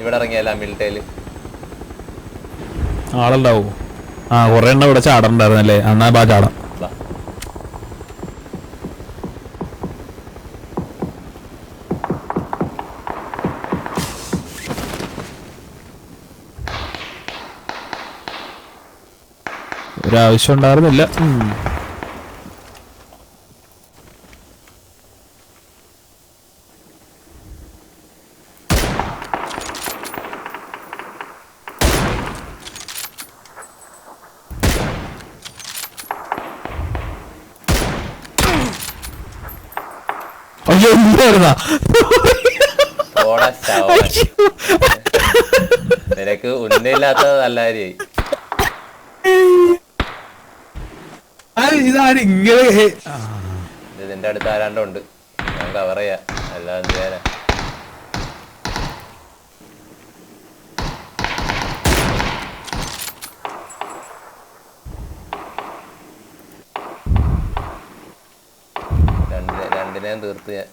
ഇവിടെ ഇറങ്ങിയല്ല മിൽട്ടയിൽ ആളുണ്ടാവോ. ആ കുറെ എണ്ണം ഇവിടെ ചാടണ്ടായിരുന്നല്ലേ എന്നാ ബാ ചാടാം. ഒരാവശ്യം ഉണ്ടായിരുന്നില്ല. അയ്യോ എന്തായിരുന്നാ. നിനക്ക് ഉന്നയില്ലാത്തത് നല്ല കാര്യമായി ഇതിന്റെ അടുത്ത് ആരാണ്ടുണ്ട് ഞാൻ കവർ ചെയ്യാ അല്ലാതെ എന്ത് ചെയ്യാനാ രണ്ടിനെ രണ്ടിനെയും തീർത്ത് ഞാൻ